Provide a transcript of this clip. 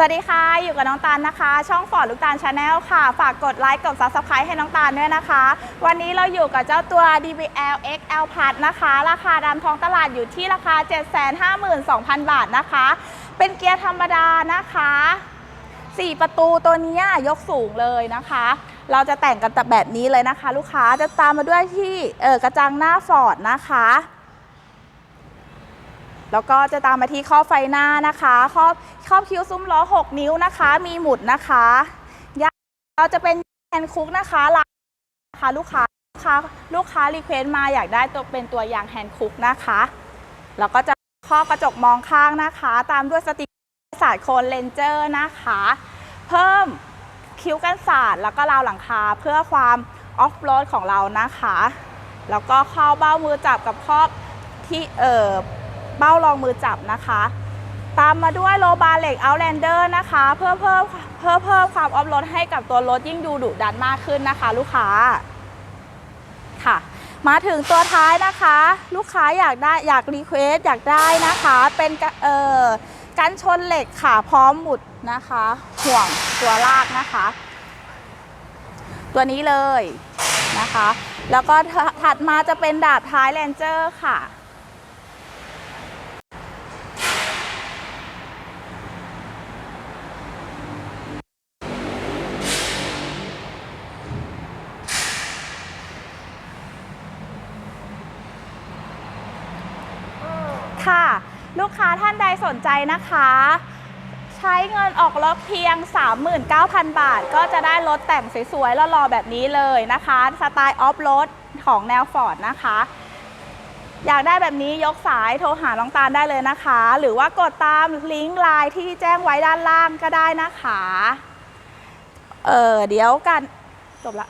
สวัสดีค่ะ อยู่กับน้องตาลนะคะ ช่องฟอร์ดลูกตาลชาแนลค่ะ ฝากกดไลค์กด Subscribe ให้น้องตาลด้วยนะคะ วันนี้เราอยู่กับเจ้าตัว DBL XL Plus นะคะ ราคาดำท้องตลาดอยู่ที่ราคา 752,000 บาทนะคะ เป็นเกียร์ธรรมดานะคะ 4 ประตูตัวนี้ยกสูงเลยนะคะ เราจะแต่งกันแบบนี้เลยนะคะ ลูกค้าจะตามมาด้วยที่กระจังหน้าฟอร์ดนะคะ แล้วก็จะตามมาที่ข้อบไฟหน้านะคะข้อบข้อบคิ้วซุ้มล้อ 6 นิ้วนะคะ มีหมุดนะคะยางเราจะเป็นแฮนด์คุกนะคะราคาลูกค้าลูกค้าลูกค้ารีเควสต์มาอยากได้ตัวเป็นตัวยางแฮนด์คุกนะคะ แล้วก็จะข้อกระจกมองข้างนะคะ ตามด้วยสติกเกอร์สาดโคนเลนเจอร์นะคะ เพิ่มคิ้วกันสาดแล้วก็ราวหลังคาเพื่อความออฟโรดของเรานะคะ แล้วก็เข้าเบ้ามือจับกับครอบที่เอ่อ เบ้ารองมือจับนะคะ ตามมาด้วยโลบาเหล็กเอาแลนเดอร์นะคะ เพื่อเพิ่มเพื่อเพิ่มความออฟโรดให้กับตัวรถยิ่งดูดุดันมากขึ้นนะคะ ลูกค้าค่ะ มาถึงตัวท้ายนะคะ ลูกค้าอยากได้อยากรีเควสอยากได้นะคะ เป็นกะเอ่อกันชนเหล็กค่ะพร้อมหมุดนะคะ ห่วงตัวลากนะคะ ตัวนี้เลยนะคะ แล้วก็ถถัดมาจะเป็นดาบท้ายแลนเจอร์ค่ะ ค่ะ ลูกค้าท่านใดสนใจนะคะ ใช้เงินออกรถเพียง 39,000 บาท ก็จะได้รถแต่งสวยๆแล้วรอแบบนี้เลยนะคะ สไตล์ออฟโรดของแนวฟอร์ดนะคะ อยากได้แบบนี้ยกสายโทรหาน้องตาลได้เลยนะคะ หรือว่ากดตามลิงก์ไลน์ที่แจ้งไว้ด้านล่างก็ได้นะคะ เออเดี๋ยวกันจบละ